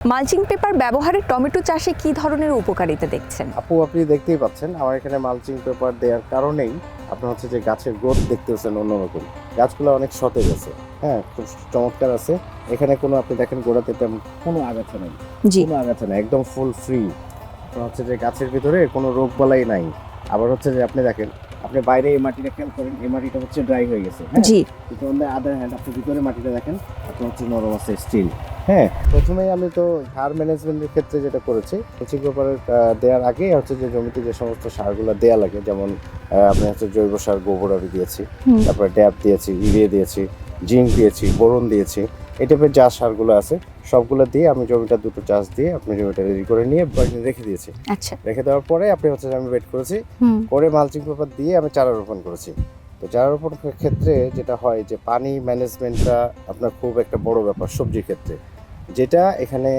Mulching paper ব্যবহারে tomato চাষে কি ধরনের উপকারিতা দেখছেন? আপু আপনি দেখতেই পাচ্ছেন আমার এখানে মালচিং পেপার দেওয়ার কারণেই আপনার হচ্ছে যে গাছের গ্রোথ দেখতে পাচ্ছেন অন্যরকম। গাছগুলো অনেক সতেজ আছে হ্যাঁ খুব চমৎকার আছে। এখানে কোনো আপনি দেখেন গোড়াতে তেমন কোনো আগাছা নেই। জি। কোনো আগাছা নেই একদম ফুল ফ্রি আপনার হচ্ছে যে গাছের ভিতরে কোনো রোগ বালাই নাই। আবার হচ্ছে যে আপনি দেখেন আপনি বাইরে এই মাটিটা খেয়াল করেন এই মাটিটা হচ্ছে ড্রাই হয়ে গেছে হ্যাঁ? জি। কিন্তু অন দ্য আদার হ্যান্ড আপনি ভিতরে মাটিটা দেখেন আপনার হচ্ছে নরম আছে স্টিল হ্যাঁ? প্রথমেই আমি তো সার ম্যানেজমেন্টের ক্ষেত্রে যেটা করেছি কোচিং পেপারের দেওয়ার আগে হচ্ছে যে জমিতে যে সমস্ত সারগুলো দেওয়া লাগে যেমন আপনি হচ্ছে জৈব সার গোবর আমি দিয়েছি। তারপরে ড্যাপ দিয়েছি ইউরিয়া দিয়েছি জিঙ্ক দিয়েছি বোরন দিয়েছি এই টাইপের যা সারগুলো আছে সবগুলো দিয়ে আমি জমিটা দুটো চাষ দিয়ে আপনি জমিটা রেডি করে নিয়ে কয়েকদিন রেখে দিয়েছি। আচ্ছা। রেখে দেওয়ার পরে আপনি হচ্ছে আমি ওয়েট করেছি করে মালচিং পেপার দিয়ে আমি চারা রোপণ করেছি। তো চারা রোপণ ক্ষেত্রে যেটা হয় যে পানি ম্যানেজমেন্টটা আপনার খুব একটা বড় ব্যাপার সবজির ক্ষেত্রে। যেটা এখানে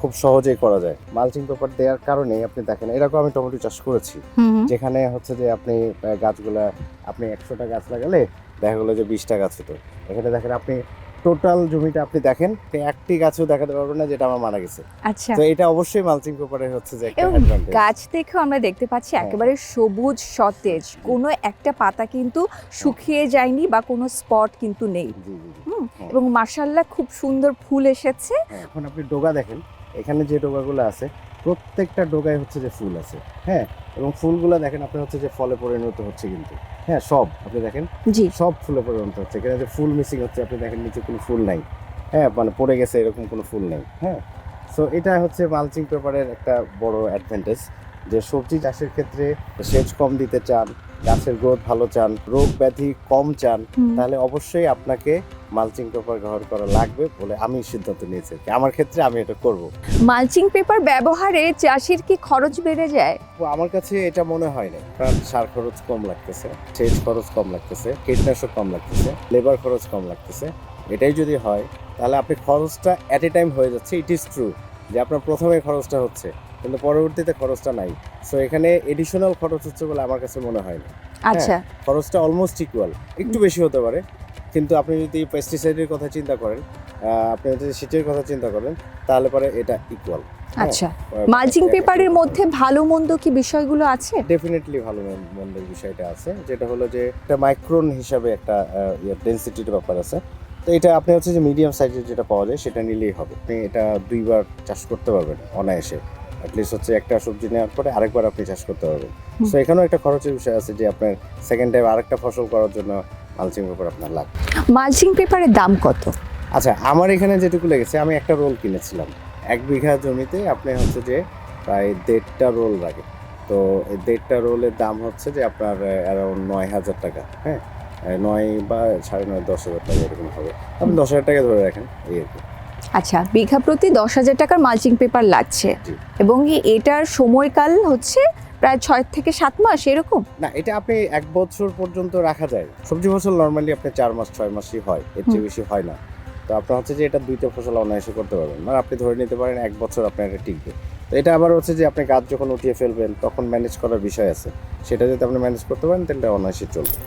খুব সহজেই করা যায়। মালচিং পেপার দেওয়ার কারণে আপনি দেখেন এরকম আমি টমেটো চাষ করেছি। যেখানে হচ্ছে যে আপনি গাছগুলা আপনি একশোটা গাছ লাগালে দেখা গেলো যে বিশটা গাছ হতো। এখানে দেখেন আপনি টোটাল জমিটা আপনি দেখেন একটি গাছও দেখাতে পারবেন না যেটা আমার মারা গেছে। আচ্ছা। তো এটা অবশ্যই মালচিং পেপারের হচ্ছে যে একটা advantage। গাছ দেখেও আমরা দেখতে পাচ্ছি হ্যাঁ। একেবারে সবুজ সতেজ কোনো একটা পাতা কিন্তু শুকিয়ে যায়নি বা কোনো স্পট কিন্তু নেই। হ্যাঁ। এবং মার্শাল্লাহ খুব সুন্দর ফুল এসেছে। হ্যাঁ, এখন আপনি ডোগা দেখেন এখানে যে ডোগাগুলো আছে প্রত্যেকটা ডোগায় হচ্ছে যে ফুল আছে হ্যাঁ? এবং ফুলগুলো দেখেন আপনি হচ্ছে যে ফলে পরিণত হচ্ছে কিন্তু হ্যাঁ? সব আপনি দেখেন? সব ফুলে পরিণত হচ্ছে। এখানে যে ফুল মিসিং হচ্ছে আপনি দেখেন নিচে কোনো ফুল নাই হ্যাঁ? মানে পড়ে গেছে এরকম কোনো ফুল নেই হ্যাঁ? সো এটা হচ্ছে মালচিং পেপারের একটা বড় অ্যাডভান্টেজ যে সবজি চাষের ক্ষেত্রে সেচ কম দিতে চান গাছের গ্রোথ ভালো চান রোগ ব্যাধি কম চান তাহলে অবশ্যই আপনাকে মালচিং পেপার ব্যবহার করা লাগবে বলে আমি সিদ্ধান্ত নিয়েছি আমার ক্ষেত্রে আমি এটা করব। মালচিং পেপার ব্যবহারে চাষির কি খরচ বেড়ে যায়? আমার কাছে এটা মনে হয় না কারণ সার খরচ কম লাগতেছে সেচ খরচ কম লাগতেছে কীটনাশক কম লাগতেছে লেবার খরচ কম লাগতেছে। এটাই যদি হয় তাহলে আপনি খরচটা অ্যাট এ টাইম হয়ে যাচ্ছে ইট ইজ ট্রু যে আপনার প্রথমে খরচটা হচ্ছে কিন্তু পরবর্তীতে খরচটা নাই। সো এখানে এডিশনাল খরচ হচ্ছে বলে আমার কাছে মনে হয় না। আচ্ছা। খরচটা অলমোস্ট ইকুয়াল একটু বেশি হতে পারে কিন্তু আপনি যদি পেস্টিসাইডের কথা চিন্তা করেন আপনি যদি সেচের কথা চিন্তা করেন তাহলে পরে এটা ইকুয়াল আচ্ছা। মালচিং পেপারের মধ্যে ভালো মন্দ কি বিষয়গুলো আছে? ডেফিনেটলি ভালো মন- মন্দের বিষয়টা আছে যেটা হলো যে একটা মাইক্রোন হিসাবে একটা ডেন্সিটির ব্যাপার আছে। তো এটা আপনি হচ্ছে যে মিডিয়াম সাইজের যেটা পাওয়া যায় সেটা নিলেই হবে। আপনি এটা দুইবার চাষ করতে পারবেন অনায়াসে। অ্যাটলিস্ট হচ্ছে একটা সবজি নেওয়ার পরে আরেকবার আপনি চাষ করতে পারবেন। সো এখানেও একটা খরচের বিষয় আছে যে আপনার সেকেন্ড টাইম আরেকটা ফসল করার জন্য মালচিং পেপার আপনার লাগবে। মালচিং পেপারের দাম কত? আচ্ছা আমার এখানে যেটুকু লেগেছে আমি একটা রোল কিনেছিলাম। এক বিঘা জমিতে আপনি হচ্ছে যে প্রায় দেড়টা রোল লাগে। তো এই দেড়টা রোলের দাম হচ্ছে যে আপনার অ্যারাউন্ড নয় হাজার টাকা হ্যাঁ? নয় বা সাড়ে নয় দশ হাজার টাকা এরকম হবে। আপনি দশ হাজার টাকা ধরে রাখেন এই আর কি। আচ্ছা বিঘা প্রতি দশ হাজার টাকার মালচিং পেপার লাগছে। এবং এটার সময়কাল হচ্ছে প্রায় ছয় থেকে সাত মাস এরকম? না এটা আপনি এক বছর পর্যন্ত রাখা যায়। সবজি ফসল নর্মালি আপনি চার মাস ছয় মাসই হয় এর চেয়ে বেশি হয় না। তো আপনার হচ্ছে যে এটা দুইটা ফসল অনায়াসে করতে পারবেন। মানে আপনি ধরে নিতে পারেন এক বছর আপনার এটা টিকবে। তো এটা আবার হচ্ছে যে আপনি গাছ যখন উঠিয়ে ফেলবেন তখন ম্যানেজ করার বিষয় আছে। সেটা যদি আপনি ম্যানেজ করতে পারেন তাহলে অনায়াসে চলবে।